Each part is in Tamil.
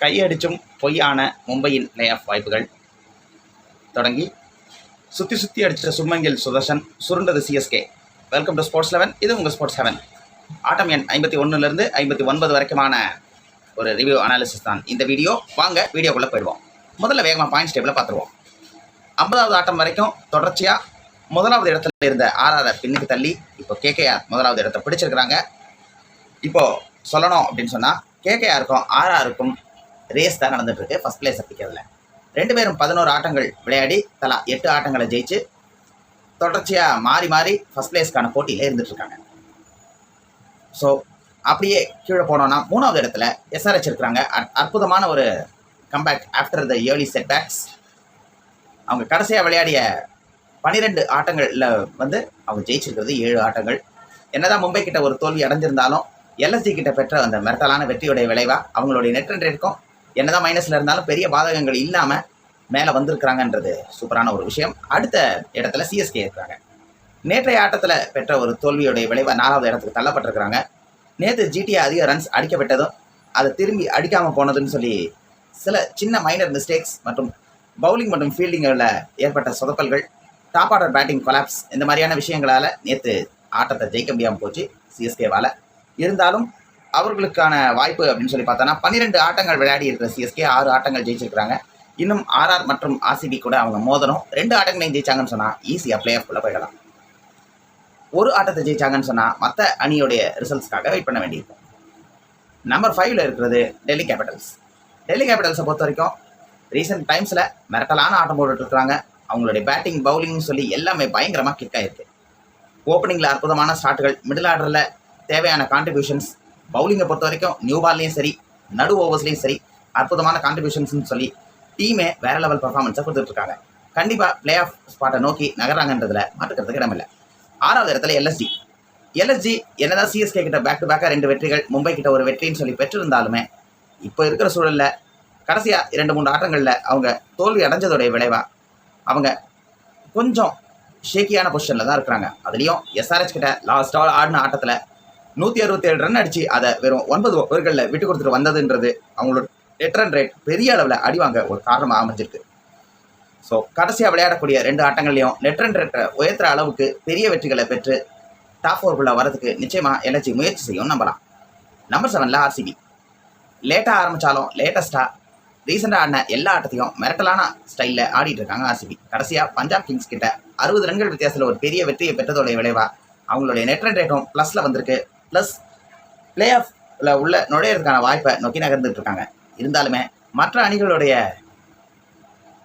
கையடிச்சும் பொய்யான மும்பையின் லே ஆஃப் வாய்ப்புகள். தொடங்கி. சுற்றி சுற்றி அடித்த சும்மங்கில் Sudharsan சுருண்டது CSK welcome to sports eleven இது உங்கள் ஸ்போர்ட்ஸ் லெவன் ஆட்டம் எண் ஐம்பத்தி ஒன்றுலேருந்து ஐம்பத்தி ஒன்பது வரைக்குமான ஒரு ரிவ்யூ அனாலிசிஸ் தான் இந்த வீடியோ வாங்க வீடியோக்குள்ளே போயிடுவோம். முதல்ல வேகமாக பாயிண்ட்ஸ் டேபிளில் பார்த்துருவோம். ஐம்பதாவது ஆட்டம் வரைக்கும் தொடர்ச்சியாக முதலாவது இடத்துல இருந்த ஆர்ஆர் பின்னுக்கு தள்ளி இப்போ கேகேஆர் முதலாவது இடத்தை பிடிச்சிருக்கிறாங்க. இப்போ சொல்லணும் அப்படின்னு சொன்னால் கேகேஆருக்கும் ஆர்ஆருக்கும் ரேஸ் தான் நடந்துட்டுருக்கு. ஃபஸ்ட் ஃபர்ஸ்ட் பிளேஸ் அப்படிக்கிறதுல ரெண்டு பேரும் பதினோரு ஆட்டங்கள் விளையாடி தலா எட்டு ஆட்டங்களை ஜெயிச்சு தொடர்ச்சியாக மாறி மாறி ஃபர்ஸ்ட் பிளேஸ்க்கான போட்டியில் இருந்துட்டுருக்காங்க. ஸோ அப்படியே கீழே போனோம்னா மூணாவது இடத்துல எஸ்ஆர்ஹெச் இருக்கிறாங்க. அற்புதமான ஒரு comeback after the early setbacks அவங்க கடைசியாக விளையாடிய பனிரெண்டு ஆட்டங்களில் வந்து அவங்க ஜெயிச்சிருக்கிறது ஏழு ஆட்டங்கள். என்னதான் மும்பை கிட்ட ஒரு தோல்வி அடைஞ்சிருந்தாலும் எல்எஸ்சி கிட்ட பெற்ற அந்த மிரட்டலான வெற்றியுடைய விளைவாக அவங்களுடைய நெட் ரன் ரேட்டுக்கும் என்னதான் மைனஸில் இருந்தாலும் பெரிய பாதகங்கள் இல்லாமல் மேலே வந்திருக்கிறாங்கன்றது சூப்பரான ஒரு விஷயம். அடுத்த இடத்துல சிஎஸ்கே இருக்கிறாங்க நேற்றைய ஆட்டத்தில் பெற்ற ஒரு தோல்வியுடைய விளைவாக நாலாவது இடத்துக்கு தள்ளப்பட்டிருக்கிறாங்க. நேற்று ஜிடிஏ அதிக ரன்ஸ் அடிக்கப்பட்டதும் அதை திரும்பி அடிக்காமல் போனதுன்னு சொல்லி சில சின்ன மைனர் மிஸ்டேக்ஸ் மற்றும் பவுலிங் மற்றும் ஃபீல்டிங்கில் ஏற்பட்ட சொதப்பல்கள் டாப் ஆர்டர் பேட்டிங் கொலாப்ஸ் இந்த மாதிரியான விஷயங்களால் நேற்று ஆட்டத்தை ஜெயிக்க முடியாமல் போச்சு. சிஎஸ்கேவால் இருந்தாலும் அவர்களுக்கான வாய்ப்பு அப்படின்னு சொல்லி பார்த்தோன்னா பன்னிரெண்டு ஆட்டங்கள் விளையாடி இருக்கிற சிஎஸ்கே ஆறு ஆட்டங்கள் ஜெயிச்சிருக்கிறாங்க. இன்னும் ஆர்ஆர் மற்றும் ஆர்சிபி கூட அவங்க மோதணும். ரெண்டு ஆட்டங்களையும் ஜெயிச்சாங்கன்னு சொன்னால் ஈஸியாக பிளே ஆஃப்குள்ளே போயிடலாம். ஒரு ஆட்டத்தை ஜெயிச்சாங்கன்னு சொன்னால் மற்ற அணியோடைய ரிசல்ட்ஸ்க்காக வெயிட் பண்ண வேண்டியிருக்கும். நம்பர் ஃபைவ்ல இருக்கிறது டெல்லி கேபிட்டல்ஸ் டெல்லி கேபிட்டல்ஸை பொறுத்த வரைக்கும் ரீசெண்ட் டைம்ஸில் மிரட்டலான ஆட்டம் போட்டுட்ருக்காங்க அவங்களுடைய பேட்டிங் பவுலிங்னு சொல்லி எல்லாமே பயங்கரமாக கிக் ஆகிருக்கு ஓப்பனிங்கில் அற்புதமான ஸ்டார்ட்டுகள் மிடில் ஆர்டரில் தேவையான கான்ட்ரிபியூஷன்ஸ் பவுலிங்கை பொறுத்த வரைக்கும் நியூ பால்லையும் சரி நடு ஓவர்ஸ்லையும் சரி அற்புதமான கான்ட்ரிபியூஷன்ஸ்னு சொல்லி டீமே வேற லெவல் பர்ஃபார்மன்ஸை கொடுத்துட்டு இருக்காங்க கண்டிப்பாக பிளே ஆஃப் ஸ்பாட்டை நோக்கி நகர்றாங்கன்றதுல மாற்றுக்கிறதுக்கு இடமில்லை. ஆறாவது இடத்துல எல்எஸ்ஜி எல்எஸ்ஜி என்னதான் சிஎஸ்கே கிட்ட பேக் டு பேக்காக ரெண்டு வெற்றிகள் மும்பை கிட்ட ஒரு வெற்றின்னு சொல்லி பெற்றிருந்தாலுமே இப்போ இருக்கிற சூழல்ல கடைசியாக இரண்டு மூன்று ஆட்டங்களில் அவங்க தோல்வி அடைஞ்சதோடைய விளைவாக அவங்க கொஞ்சம் ஷேக்கியான பொசிஷனில் தான் இருக்கிறாங்க. அதுலேயும் எஸ்ஆர்ஹெச் கிட்ட லாஸ்ட் ஆல் ஆடின ஆட்டத்தில் நூற்றி அறுபத்தேழு ரன் அடிச்சு அதை வெறும் ஒன்பது ஓவர்களில் விட்டு கொடுத்துட்டு வந்ததுன்றது அவங்களோட நெட் ரன் ரேட் பெரிய அளவில் அடிவாங்க ஒரு காரணமாக அமைஞ்சிருக்கு. ஸோ கடைசியாக விளையாடக்கூடிய ரெண்டு ஆட்டங்கள்லையும் நெட் ரன் ரேட்டை உயர்த்துற அளவுக்கு பெரிய வெற்றிகளை பெற்று டாப் ஃபோர்க்குள்ளே வரதுக்கு நிச்சயமாக எனர்ஜி முயற்சி செய்யும் நம்பலாம். நம்பர் செவனில் ஆர்சிபி லேட்டாக ஆரம்பித்தாலும் லேட்டஸ்ட்டாக ரீசெண்டாக ஆடின எல்லா ஆட்டத்தையும் மிரட்டலான ஸ்டைலில் ஆடிட்டு இருக்காங்க ஆர்சிபி கடைசியாக பஞ்சாப் கிங்ஸ் கிட்ட அறுபது ரன்கள் வித்தியாசத்தில் ஒரு பெரிய வெற்றியை பெற்றதோடைய விளைவாக அவங்களுடைய நெட் ரன் ரேட்டும் ப்ளஸில் வந்திருக்கு. ப்ளஸ் பிளே ஆஃப்ல உள்ள நுழையிறதுக்கான வாய்ப்பை நோக்கி நகர்ந்துட்டு இருக்காங்க. இருந்தாலுமே மற்ற அணிகளுடைய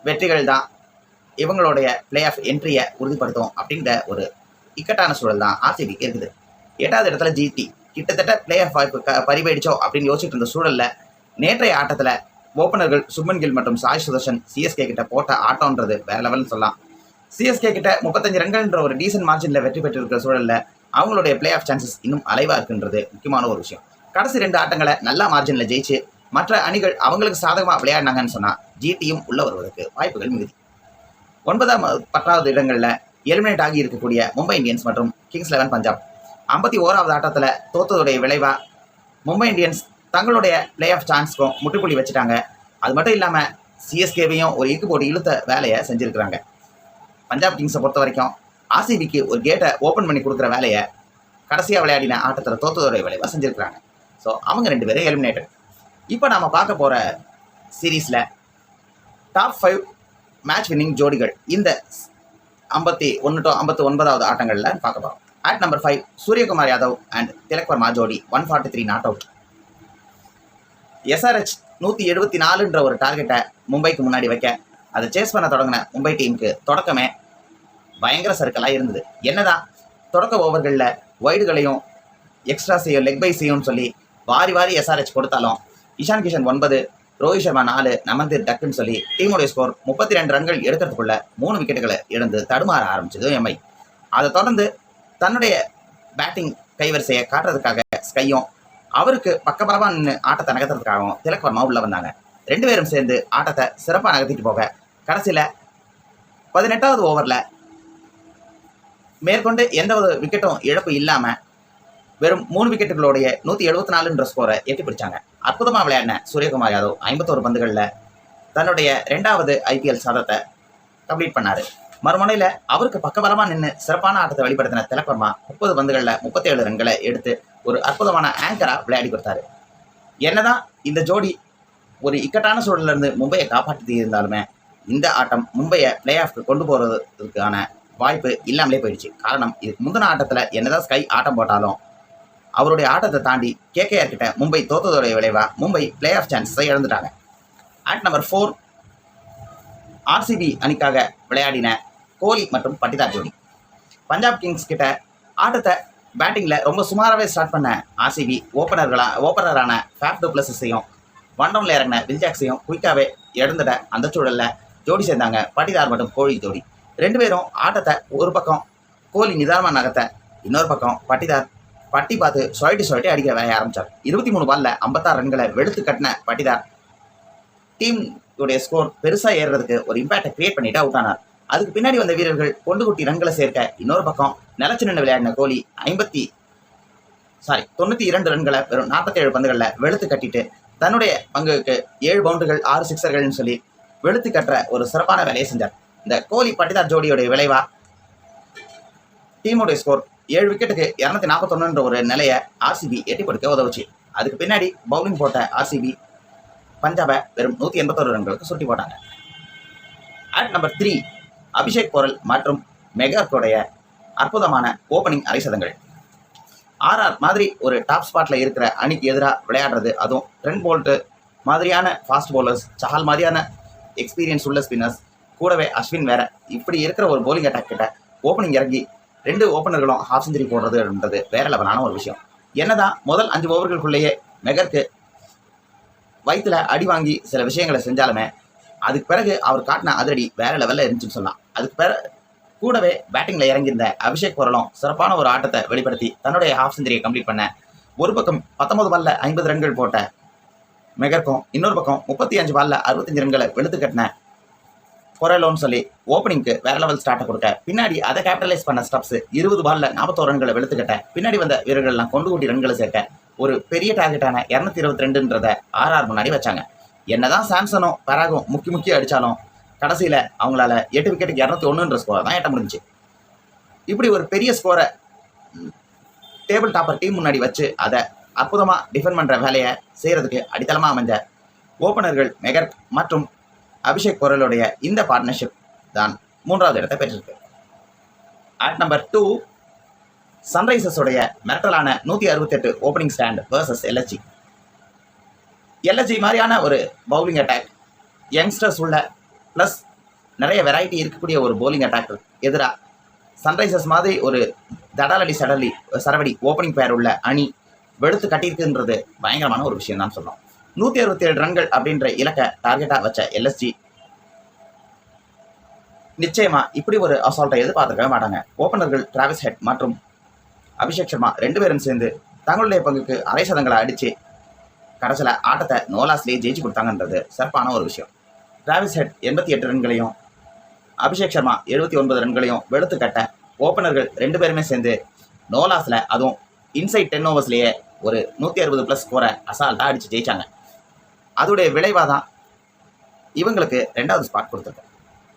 வெற்றிகள் தான் இவங்களுடைய பிளே ஆஃப் என்ட்ரியை உறுதிப்படுத்தும் அப்படின்ற ஒரு இக்கட்டான சூழல் தான் ஆர்சிபி இருக்குது. எட்டாவது இடத்துல ஜிடி கிட்டத்தட்ட பிளே ஆஃப் வாய்ப்பு க பறிபோயிடுச்சோ அப்படின்னு யோசிச்சுட்டு இருந்த சூழலில் நேற்றைய ஆட்டத்தில் ஓப்பனர்கள் சுப்மன் கில் மற்றும் சாய் சுதர்ஷன் சிஎஸ்கே கிட்ட போட்ட ஆட்டம்ன்றது வேற லெவல்னு சொல்லலாம். சிஎஸ்கே கிட்ட முப்பத்தஞ்சு ரன்கள்ன்ற ஒரு டீசன்ட் மார்ஜினில் வெற்றி பெற்றிருக்கிற சூழலில் அவங்களுடைய பிளே ஆஃப் சான்சஸ் இன்னும் அலைவாக இருக்குன்றது முக்கியமான ஒரு விஷயம். கடைசி ரெண்டு ஆட்டங்களை நல்ல மார்ஜினில் ஜெயிச்சு மற்ற அணிகள் அவங்களுக்கு சாதகமாக விளையாடினாங்கன்னு சொன்னால் ஜிடியும் உள்ள வருவதற்கு வாய்ப்புகள் மிகுதி. ஒன்பதாம் பத்தாவது இடங்களில் எலிமினேட் ஆகி இருக்கக்கூடிய மும்பை இந்தியன்ஸ் மற்றும் கிங்ஸ் லெவன் பஞ்சாப். ஐம்பத்தி ஓராவது ஆட்டத்தில் தோத்ததுடைய விளைவாக மும்பை இந்தியன்ஸ் தங்களுடைய பிளே ஆஃப் சான்ஸ்க்கும் முற்றுப்புள்ளி வச்சுட்டாங்க. அது மட்டும் இல்லாமல் சிஎஸ்கேவையும் ஒரு இக்கு போட்டு இழுத்த வேலையை செஞ்சுருக்கிறாங்க. பஞ்சாப் கிங்ஸை பொறுத்த வரைக்கும் ஆர்சிபிக்கு ஒரு கேட்டை ஓப்பன் பண்ணி கொடுக்குற வேலையை கடைசியாக விளையாடின ஆட்டத்தில் தோத்ததோடைய விளைவாக செஞ்சுருக்கிறாங்க. ஸோ அவங்க ரெண்டு பேரும் எலிமினேட்டட் இப்போ நாம் பார்க்க போகிற சீரீஸில் டாப் ஃபைவ் மேட்ச் வின்னிங் ஜோடிகள் இந்த ஐம்பத்தி ஒன்று டு ஐம்பத்தி ஒன்பதாவது ஆட்டங்களில் பார்க்க போகிறோம் at number five Suryakumar Yadav and Tilak Varma ஜோடி one forty three not out SRH நூற்றி எழுபத்தி நாலுன்ற ஒரு டார்கெட்டை மும்பைக்கு முன்னாடி வைக்க. அதை சேஸ் பண்ண தொடங்கின மும்பை டீமுக்கு தொடக்கமே பயங்கர சர்க்கிளாக இருந்தது. என்னதான்? தொடக்க ஓவர்களில் ஒய்டுகளையும் எக்ஸ்ட்ரா செய்யும் லெக் பை செய்யும்னு சொல்லி வாரி வாரி எஸ்ஆர்ஹெச் கொடுத்தாலும் இஷான் கிஷன் ஒன்பது ரோஹித் சர்மா நாலு நமந்தீர் டக்குன்னு சொல்லி டீமுடைய ஸ்கோர் முப்பத்தி ரெண்டு ரன்கள் எடுக்கிறதுக்குள்ள மூணு விக்கெட்டுகளை இழந்து தடுமாற ஆரம்பிச்சது எம்ஐ அதை தொடர்ந்து தன்னுடைய பேட்டிங் கைவரிசையை காட்டுறதுக்காக ஸ்கையும் அவருக்கு பக்கபலமாக நின்று ஆட்டத்தை நகர்த்துறதுக்காகவும் திலக் வர்மா உள்ளே வந்தாங்க. ரெண்டு பேரும் சேர்ந்து ஆட்டத்தை சிறப்பாக நகர்த்திட்டு போக கடைசியில் பதினெட்டாவது ஓவரில் மேற்கொண்டு எந்த ஒரு விக்கெட்டும் இழப்பு இல்லாமல் வெறும் மூணு விக்கெட்டுகளுடைய நூற்றி எழுபத்தி நாலுன்ற ஸ்கோரை எட்டி பிடிச்சாங்க. அற்புதமாக விளையாடின சூரியகுமார் யாதவ் ஐம்பத்தோரு பந்துகளில் தன்னுடைய ரெண்டாவது ஐபிஎல் சதத்தை கம்ப்ளீட் பண்ணார். மறுமுனையில் அவருக்கு பக்கபலமாக நின்று சிறப்பான ஆட்டத்தை வெளிப்படுத்தின திலக்வர்மா முப்பது பந்துகளில் முப்பத்தேழு ரன்களை எடுத்து ஒரு அற்புதமான ஆங்கராக விளையாடி கொடுத்தாரு. என்னதான் இந்த ஜோடி ஒரு இக்கட்டான சூழலிருந்து இருந்து மும்பையை காப்பாற்றி இருந்தாலுமே இந்த ஆட்டம் மும்பையை பிளே ஆஃப்க்கு கொண்டு போகிறதுக்கான வாய்ப்பு இல்லாமலே போயிடுச்சு. காரணம் இதுக்கு முந்தின ஆட்டத்தில் என்னதான் ஸ்கை ஆட்டம் போட்டாலும் அவருடைய ஆட்டத்தை தாண்டி கேகேஆர் கிட்ட மும்பை தோத்ததோடைய விளைவாக மும்பை பிளே ஆஃப் சான்ஸை இழந்துட்டாங்க ஆட் நம்பர் ஃபோர் ஆர்சிபி அணிக்காக விளையாடின கோலி மற்றும் பட்டிதார் ஜோடி. பஞ்சாப் கிங்ஸ் கிட்ட ஆட்டத்தை பேட்டிங்கில் ரொம்ப சுமாராகவே ஸ்டார்ட் பண்ண ஆர்சிபி ஓப்பனர்களாக ஓப்பனரான ஃபேப் டூப்ளஸையும் ஒன் டவுனில் இறங்கின வில்ஜாக்ஸையும் குயிக்காகவே இழந்துட அந்த சூழலில் ஜோடி சேர்ந்தாங்க பட்டிதார் மற்றும் கோழி ஜோடி. ரெண்டு பேரும் ஆட்டத்தை ஒரு பக்கம் கோலி நிதானமாக நகர்த்த இன்னொரு பக்கம் பட்டிதார் பட்டி பார்த்து சுழட்டி சுழட்டி அடிக்க வேலைய ஆரம்பிச்சார். இருபத்தி மூணு பாலில் ஐம்பத்தாறு ரன்களை வெளுத்து கட்டின பட்டிதார் டீம் உடைய ஸ்கோர் பெருசாக ஏறுறதுக்கு ஒரு இம்பாக்டை கிரியேட் பண்ணிட்டு அவுட் ஆனார். அதுக்கு பின்னாடி வந்த வீரர்கள் கொண்டு குட்டி ரன்களை சேர்க்க இன்னொரு பக்கம் நிலச்சி நின்று விளையாடின கோலி ஐம்பத்தி சாரி தொண்ணூற்றி இரண்டு ரன்களை வெறும் நாற்பத்தேழு பந்துகளில் வெளுத்து கட்டிட்டு தன்னுடைய பங்குக்கு ஏழு பவுண்டுகள் ஆறு சிக்ஸர்கள்னு சொல்லி வெளுத்து கட்டுற ஒரு சிறப்பான வேலையை செஞ்சார். இந்த கோலி பட்டிதார் ஜோடியோடைய விளைவா? டீமுடைய ஸ்கோர் ஏழு விக்கெட்டுக்கு இரநூத்தி நாற்பத்தொன்னுன்ற ஒரு நிலையை ஆர்சிபி எட்டி கொடுக்க உதவுச்சு. அதுக்கு பின்னாடி பவுலிங் போட்ட ஆர்சிபி பஞ்சாபை வெறும் நூற்றி எண்பத்தொரு ரன்களுக்கு சுட்டி போட்டாங்க. அட் நம்பர் த்ரீ அபிஷேக் கோரல் மற்றும் மெகாக்குடைய அற்புதமான ஓப்பனிங் அரைசதங்கள் ஆர்ஆர் மாதிரி ஒரு டாப் ஸ்பாட்டில் இருக்கிற அணிக்கு எதிராக விளையாடுறது அதுவும் ட்ரெண்ட் போல்ட்டு மாதிரியான ஃபாஸ்ட் பவுலர்ஸ் சஹால் மாதிரியான எக்ஸ்பீரியன்ஸ் உள்ள ஸ்பின்னர்ஸ் கூடவே அஸ்வின் வேற. இப்படி இருக்கிற ஒரு போலிங் அட்டாக் கிட்ட ஓப்பனிங் இறங்கி ரெண்டு ஓப்பனர்களும் ஹாஃப் செஞ்சுரி போடுறதுன்றது வேற லெவலான ஒரு விஷயம். என்னதான் முதல் அஞ்சு ஓவர்களுக்குள்ளேயே மெகருக்கு வயிற்றுல அடி வாங்கி சில விஷயங்களை செஞ்சாலுமே அதுக்கு பிறகு அவர் காட்டின அதிரடி வேற லெவலில் இருந்துச்சுன்னு சொல்லலாம். அதுக்கு பிற கூடவே பேட்டிங்கில் இறங்கியிருந்த அபிஷேக் குரலும் சிறப்பான ஒரு ஆட்டத்தை வெளிப்படுத்தி தன்னுடைய ஹாஃப் செஞ்சுரியை கம்ப்ளீட் பண்ண ஒரு பக்கம் பத்தொன்பது பால்ல ஐம்பது ரன்கள் போட்ட மெகர்க்கும் இன்னொரு பக்கம் முப்பத்தி அஞ்சு பால்ல அறுபத்தஞ்சு ரன்களை வெளுத்து கட்டின கொரலோன்னு சொல்லி ஓப்பனிங்க்கு வேற லெவல் ஸ்டார்ட்டை கொடுக்க. பின்னாடி அதை கேபிட்டலைஸ் பண்ண ஸ்டப்ஸ் இருபது பால்ல நாற்பத்தோரு ரன்களை வெளுத்துக்கிட்ட பின்னாடி வந்த வீரர்கள்லாம் கொண்டு கூட்டி ரன்களை சேர்க்க. ஒரு பெரிய டார்கெட்டான இரநூத்தி இருபத்தி ரெண்டுன்றத ஆர்ஆர் முன்னாடி வச்சாங்க. என்னதான் சாம்சனும் பராகும் முக்கி முக்கிய அடிச்சாலும் கடைசியில அவங்களால எட்டு விக்கெட்டுக்கு இரநூத்தி ஒன்றுன்ற ஸ்கோரை தான் எட்ட முடிஞ்சுச்சு. இப்படி ஒரு பெரிய ஸ்கோரை டேபிள் டாப்பர் டீம் முன்னாடி வச்சு அதை அற்புதமாக டிஃபெண்ட் பண்ணுற வேலையை செய்கிறதுக்கு அடித்தளமாக அமைஞ்ச ஓப்பனர்கள் மெகர் மற்றும் அபிஷேக் குரலுடைய இந்த பார்ட்னர்ஷிப் தான் மூன்றாவது இடத்தை பெற்றிருக்கு. அட் நம்பர் டூ சன்ரைசர்ஸோடைய மிரட்டலான நூற்றி அறுபத்தெட்டு opening stand versus LHC LHC மாதிரியான ஒரு பவுலிங் அட்டாக் யங்ஸ்டர்ஸ் உள்ள ப்ளஸ் நிறைய வெரைட்டி இருக்கக்கூடிய ஒரு பவுலிங் அட்டாக் எதிராக சன்ரைசர்ஸ் மாதிரி ஒரு தடாலடி சடலி சரவடி ஓப்பனிங் பேர் உள்ள அணி வெளுத்து கட்டியிருக்குன்றது பயங்கரமான ஒரு விஷயம் தான் சொல்லணும். நூற்றி அறுபத்தி ஏழு ரன்கள் அப்படின்ற இலக்கை டார்கெட்டாக வச்ச எல்எஸ்ஜி நிச்சயமா இப்படி ஒரு அசால்ட்டை எதிர்பார்த்துக்கவே மாட்டாங்க. ஓப்பனர்கள் டிராவிஸ் ஹெட் மற்றும் அபிஷேக் சர்மா ரெண்டு பேரும் சேர்ந்து தங்களுடைய பங்குக்கு அரை சதங்களை அடிச்சு கடைசியில் ஆட்டத்தை நோலாஸ்லேயே ஜெயிச்சு கொடுத்தாங்கன்றது சிறப்பான ஒரு விஷயம். டிராவிஸ் ஹெட் எண்பத்தி எட்டு ரன்களையும் அபிஷேக் சர்மா எழுபத்தி ஒன்பது ரன்களையும் வெளுத்து கட்ட ஓப்பனர்கள் ரெண்டு பேருமே சேர்ந்து நோலாஸில் அதுவும் இன்சைட் டென் ஓவர்ஸ்லேயே ஒரு நூற்றி அறுபது ப்ளஸ் ஸ்கோரை அசால்ட்டாக அடித்து ஜெயிச்சாங்க. அதோடைய விளைவாக தான் இவங்களுக்கு ரெண்டாவது ஸ்பாட் கொடுத்துருக்கு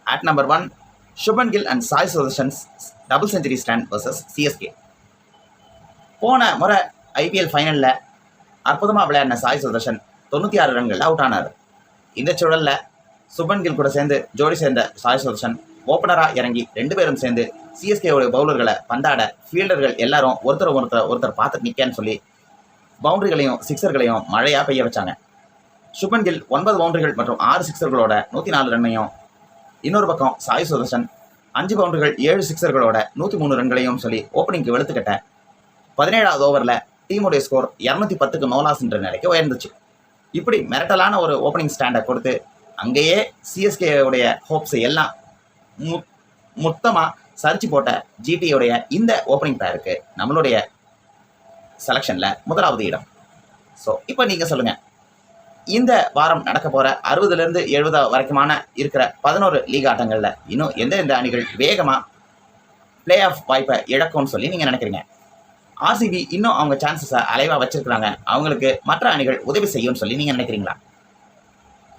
at number one Shubman Gill and Sai Sudharsan's double century stand versus CSK போன முறை ஐபிஎல் ஃபைனலில் அற்புதமாக விளையாடின சாய் சுதர்ஷன் தொண்ணூற்றி ஆறு ரன்கள் அவுட் ஆனார். இந்த சூழலில் சுபன் கில் கூட சேர்ந்து ஜோடி சேர்ந்த சாய் சுதர்ஷன் ஓப்பனராக இறங்கி ரெண்டு பேரும் சேர்ந்து சிஎஸ்கேவுடைய பவுலர்களை பந்தாட ஃபீல்டர்கள் எல்லாரும் ஒருத்தர் ஒருத்தர் ஒருத்தர் பார்த்து நிற்கன்னு சொல்லி பவுண்டரிகளையும் சிக்ஸர்களையும் மழையாக பெய்ய வச்சாங்க. சுபன் கில் ஒன்பது பவுண்டரிகள் மற்றும் ஆறு சிக்ஸர்களோட நூற்றி நாலு ரன்னையும் இன்னொரு பக்கம் சாய் சுதர்ஷன் அஞ்சு பவுண்டரிகள் ஏழு சிக்ஸர்களோட நூற்றி மூணு ரன்களையும் சொல்லி ஓப்பனிங்க்கு வெளுத்துக்கிட்ட பதினேழாவது ஓவரில் டீமுடைய ஸ்கோர் இரநூத்தி பத்துக்கு நோலாஸ்ன்ற நிலைக்கு உயர்ந்துச்சு. இப்படி மிரட்டலான ஒரு ஓப்பனிங் ஸ்டாண்டை கொடுத்து அங்கேயே சிஎஸ்கேவுடைய ஹோப்ஸை ஹோப்ஸ் எல்லாம் மு மொத்தமாக சரிச்சு போட்ட ஜிடியோடைய இந்த ஓப்பனிங் பேருக்கு நம்மளுடைய செலெக்ஷனில் முதலாவது இடம். ஸோ இப்போ நீங்கள் சொல்லுங்கள் இந்த வாரம் நடக்க போகிற அறுபதுலேருந்து எழுபது வரைக்குமான இருக்கிற பதினோரு லீக் ஆட்டங்களில் இன்னும் எந்த எந்த அணிகள் வேகமாக பிளே ஆஃப் வாய்ப்பை இழக்கும்னு சொல்லி நீங்கள் நினைக்கிறீங்க. ஆர்சிபி இன்னும் அவங்க சான்சஸை அலைவா வச்சிருக்காங்க அவங்களுக்கு மற்ற அணிகள் உதவி செய்யும்னு சொல்லி நீங்க நினைக்கிறீங்களா?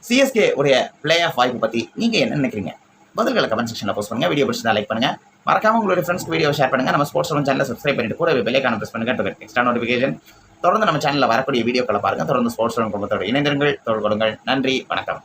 சிஎஸ்கே உடைய பிளே ஆஃப் வாய்ப்பு பத்தி நீங்க என்ன நினைக்கிறீங்க? பதில்களை கமெண்ட் செக்ஷன்ல போஸ்ட் பண்ணுங்க. வீடியோ பிடிச்சதா லைக் பண்ணுங்க. மறக்காம உங்களுடைய ஃப்ரெண்ட்ஸ்க்கு வீடியோ ஷேர் பண்ணுங்க. நம்ம ஸ்போர்ட்ஸ் செவன் சேனலை சப்ஸ்கிரைப் பண்ணிட்டு கூட பெல்லைக்கான ப்ரெஸ் பண்ணுங்க. எக்ஸ்ட்ரா நோட்டிஃபிகேஷன் தொடர்ந்து நம்ம சேனலில் வரக்கூடிய வீடியோக்களை பாருங்க. தொடர்ந்து ஸ்போர்ட்ஸ் குடும்பத்தோடு இணைந்திருங்கள். தொடர்பு கொடுங்கள் நன்றி. வணக்கம்.